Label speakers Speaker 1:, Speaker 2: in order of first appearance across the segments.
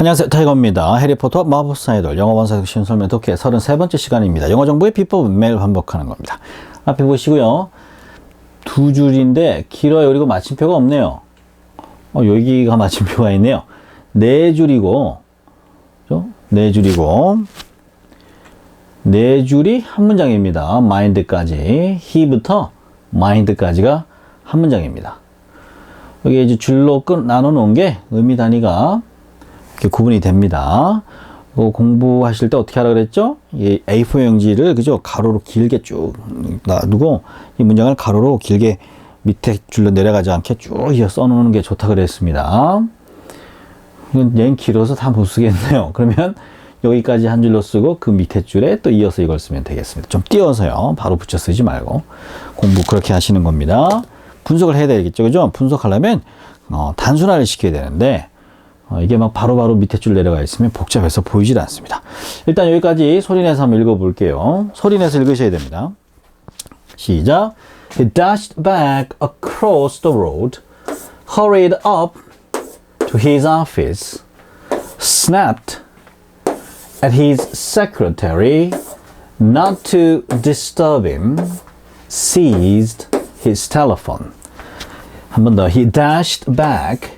Speaker 1: 안녕하세요. 타이거입니다. 해리포터 마법사의 돌 영어 원사 쉬운 설명 독해 33번째 시간입니다. 영어 정보의 비법은 매일 반복하는 겁니다. 앞에 보시고요. 두 줄인데 길어요. 그리고 마침표가 없네요. 어, 여기가 마침표가 있네요. 네 줄이고 그죠? 네 줄이고 네 줄이 한 문장입니다. mind까지 he부터 mind까지가 한 문장입니다. 여기 이제 줄로 끝 나눠 놓은 게 의미 단위가 이렇게 구분이 됩니다. 어, 공부하실 때 어떻게 하라 그랬죠? 이 A4 용지를 그죠 가로로 길게 쭉 놔두고 이 문장을 가로로 길게 밑에 줄로 내려가지 않게 쭉 이어 써놓는 게 좋다 그랬습니다. 이건 얘는 길어서 다 못 쓰겠네요. 그러면 여기까지 한 줄로 쓰고 그 밑에 줄에 또 이어서 이걸 쓰면 되겠습니다. 좀 띄어서요. 바로 붙여 쓰지 말고 공부 그렇게 하시는 겁니다. 분석을 해야 되겠죠. 그죠? 분석하려면 어, 단순화를 시켜야 되는데 어, 이게 막 바로 바로 밑에 줄 내려가 있으면 복잡해서 보이질 않습니다. 일단 여기까지 소리내서 한번 읽어볼게요. 소리내서 읽으셔야 됩니다. 시작. He dashed back across the road, hurried up to his office, snapped at his secretary not to disturb him, seized his telephone. 한 번 더. He dashed back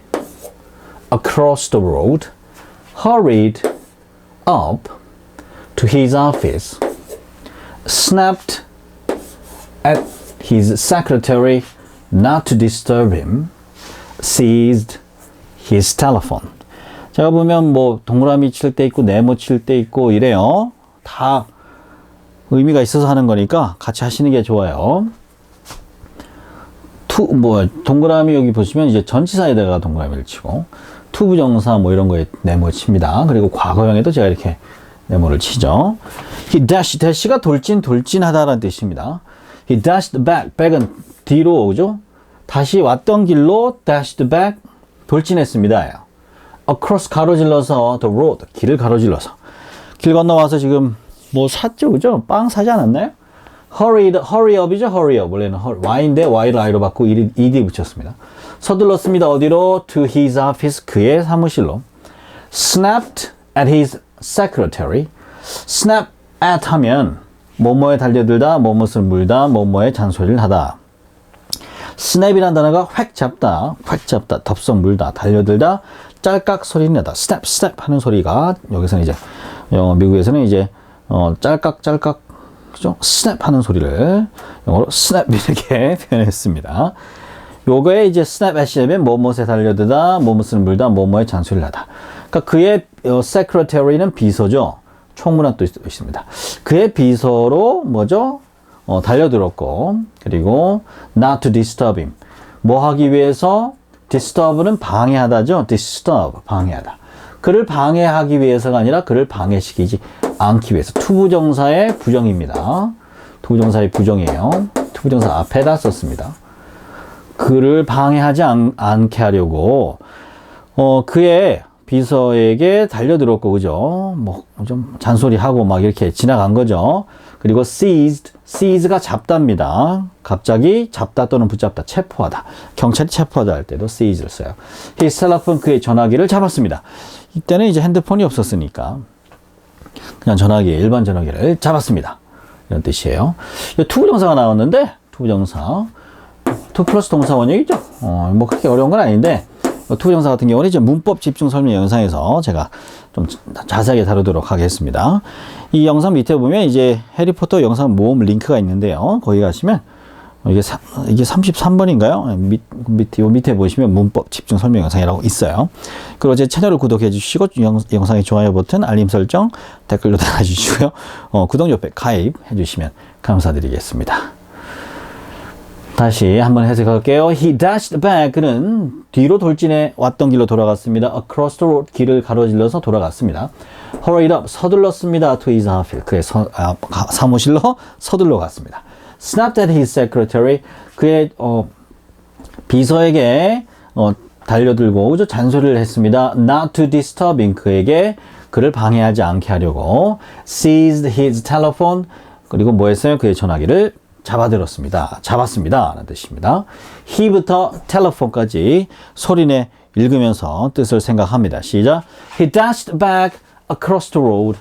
Speaker 1: across the road, hurried up to his office, snapped at his secretary not to disturb him, seized his telephone. 제가 보면 뭐 동그라미 칠 때 있고 네모 칠 때 있고 이래요. 다 의미가 있어서 하는 거니까 같이 하시는 게 좋아요. 투, 뭐, 동그라미 여기 보시면 이제 전치사에다가 동그라미를 치고, 투부정사 뭐 이런 거에 네모 칩니다. 그리고 과거형에도 제가 이렇게 네모를 치죠. He dash, dash가 돌진, 돌진하다라는 뜻입니다. He dashed back, back은 뒤로 오죠. 다시 왔던 길로 dashed back, 돌진했습니다. across 가로질러서 the road, 길을 가로질러서. 길 건너와서 지금 뭐 샀죠, 그죠? 빵 사지 않았나요? Hurried, hurry up이죠, hurry up. 원래는 y인데 y를 i로 바꾸고 ed 붙였습니다. 서둘렀습니다. 어디로? to his office, 그의 사무실로. snapped at his secretary. snap at 하면 뭐뭐에 달려들다, 뭐뭇을 물다, 뭐뭐에 잔소리를 하다. snap이라는 단어가 획 잡다, 획 잡다, 덥석 물다, 달려들다, 짤깍 소리 내다, snap, snap 하는 소리가 여기서는 이제 영어 미국에서는 이제 어, 짤깍 짤깍 그죠? snap 하는 소리를 영어로 snap 이렇게 표현했습니다. 요거에 이제 snap at이면 뭐뭇에 달려들다, 뭐뭇을 물다, 뭐뭐에 잔소리를 하다. 그러니까 그의 어, secretary는 비서죠. 총무란 뜻도 있습니다. 그의 비서로 뭐죠? 어, 달려들었고 그리고 not to disturb him. 뭐 하기 위해서 disturb는 방해하다죠. disturb 방해하다. 그를 방해하기 위해서가 아니라 그를 방해시키지 않기 위해서 투부정사의 부정입니다. 투부정사의 부정이에요. 투부정사 앞에다 썼습니다. 그를 방해하지 않, 않게 하려고 어 그의 비서에게 달려들었고 그죠? 뭐 좀 잔소리하고 막 이렇게 지나간 거죠. 그리고 seized, seize가 잡다입니다. 갑자기 잡다 또는 붙잡다, 체포하다. 경찰이 체포하다 할 때도 seize를 써요. his telephone 그의 전화기를 잡았습니다. 이때는 이제 핸드폰이 없었으니까 그냥 전화기, 일반 전화기를 잡았습니다. 이런 뜻이에요. 투부정사가 나왔는데 투부정사 투 플러스 동사 원형이죠. 어, 뭐 그렇게 어려운 건 아닌데 투부정사 같은 경우는 이제 문법 집중 설명 영상에서 제가 좀 자세하게 다루도록 하겠습니다. 이 영상 밑에 보면 이제 해리포터 영상 모음 링크가 있는데요. 거기 가시면 이게 사, 이게 33번인가요? 밑, 밑에, 요 밑에 보시면 문법 집중 설명 영상이라고 있어요. 그리고 제 채널을 구독해 주시고 영, 영상의 좋아요 버튼, 알림 설정, 댓글로 달아 주시고요. 어, 구독 옆에 가입해 주시면 감사드리겠습니다. 다시 한번 해석할게요. He dashed back. 그는 뒤로 돌진해 왔던 길로 돌아갔습니다. Across the road. 길을 가로질러서 돌아갔습니다. Hurried up. 서둘렀습니다. To his office. 그의 서, 아, 사무실로 서둘러 갔습니다. Snapped at his secretary. 그의 어, 비서에게 어, 달려들고 그죠? 잔소리를 했습니다. Not to disturb him. 그에게 그를 방해하지 않게 하려고. Seized his telephone. 그리고 뭐 했어요? 그의 전화기를 잡아들었습니다. 잡았습니다. 라는 뜻입니다. he부터 telephone까지 소리내 읽으면서 뜻을 생각합니다. 시작. He dashed back across the road,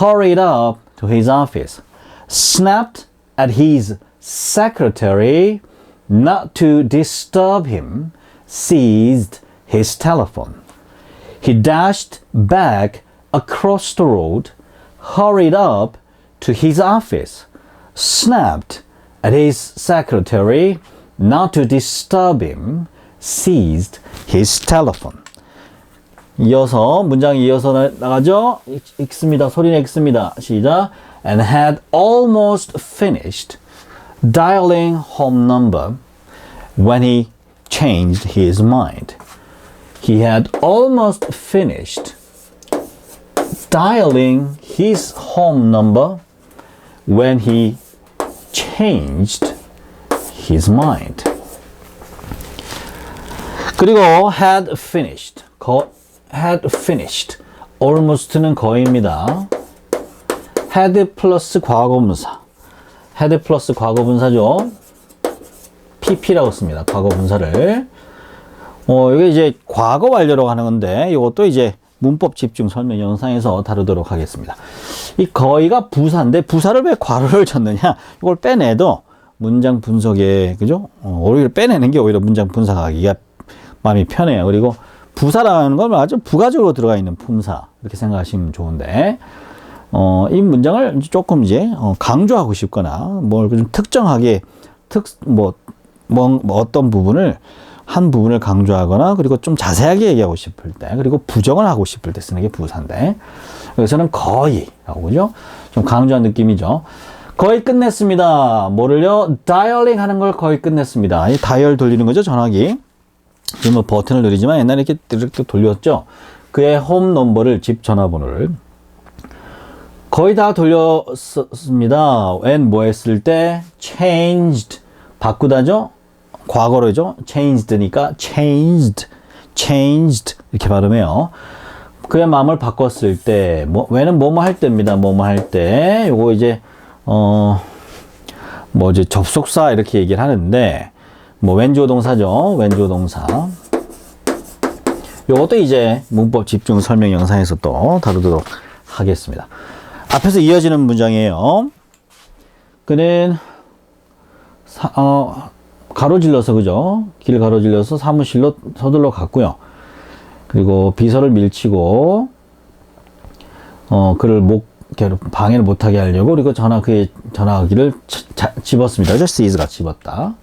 Speaker 1: hurried up to his office, snapped at his secretary not to disturb him, seized his telephone. He dashed back across the road, hurried up to his office, snapped at his secretary not to disturb him, seized his telephone. 이어서 문장이 이어서 나- 나가죠. 읽- 읽습니다. 소리내 읽습니다. 시작. And had almost finished dialing home number when he changed his mind. He had almost finished dialing his home number when he changed his mind. 그리고 had finished, 거, had finished, almost는 거의입니다. Had 플러스 과거분사, had 플러스 과거분사죠. pp라고 씁니다. 과거분사를. 어, 이게 이제 과거 완료로 하는 건데, 이것도 이제 문법 집중 설명 영상에서 다루도록 하겠습니다. 이 거의가 부사인데, 부사를 왜 괄호를 쳤느냐? 이걸 빼내도 문장 분석에, 그죠? 어, 오히려 빼내는 게 오히려 문장 분석하기가 마음이 편해요. 그리고 부사라는 건 아주 부가적으로 들어가 있는 품사. 이렇게 생각하시면 좋은데, 어, 이 문장을 조금 이제 어, 강조하고 싶거나 뭘 좀 특정하게 특, 뭐, 뭐, 뭐 어떤 부분을 한 부분을 강조하거나 그리고 좀 자세하게 얘기하고 싶을 때 그리고 부정을 하고 싶을 때 쓰는 게 부사인데 여기서는 거의라고 그죠? 좀 강조한 느낌이죠. 거의 끝냈습니다. 뭐를요? 다이얼링 하는 걸 거의 끝냈습니다. 이 다이얼 돌리는 거죠, 전화기. 지금 뭐 버튼을 누르지만 옛날에 이렇게 이렇게 돌렸죠. 그의 홈 넘버를 집 전화번호를 거의 다 돌렸습니다. when 뭐 했을 때 changed 바꾸다죠. 과거로죠. changed니까 changed, changed 이렇게 발음해요. 그의 마음을 바꿨을 때, 뭐, when은 뭐뭐 할 때입니다. 뭐뭐 할 때. 요거 이제, 어, 뭐 이제 접속사 이렇게 얘기를 하는데, 뭐 왼주어 동사죠. 왼주어 동사. 요것도 이제 문법 집중 설명 영상에서 또 다루도록 하겠습니다. 앞에서 이어지는 문장이에요. 그는 사, 어, 가로질러서 그죠? 길 가로질러서 사무실로 서둘러 갔고요. 그리고 비서를 밀치고 어 그를 못 괴롭 방해를 못하게 하려고 그리고 전화 그의 전화기를 집었습니다. 시즈가 집었다.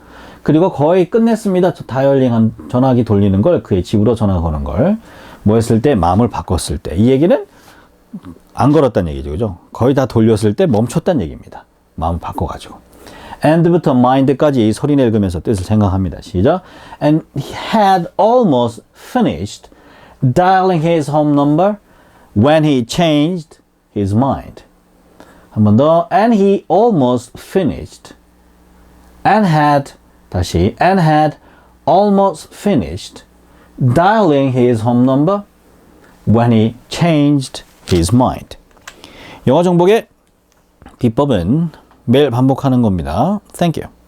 Speaker 1: 그리고 거의 끝냈습니다. 저 다이얼링한 전화기 돌리는 걸 그의 집으로 전화 거는 걸 뭐 했을 때 마음을 바꿨을 때 이 얘기는 안 걸었다는 얘기죠. 그죠? 거의 다 돌렸을 때 멈췄다는 얘기입니다. 마음 바꿔가지고. and부터 mind까지 이 소리 읽으면서 뜻을 생각합니다. 시작. And he had almost finished dialing his home number when he changed his mind. 한 번 더. And he almost finished and had 다시 and had almost finished dialing his home number when he changed his mind. 영어 정복의 비법은 매일 반복하는 겁니다. Thank you.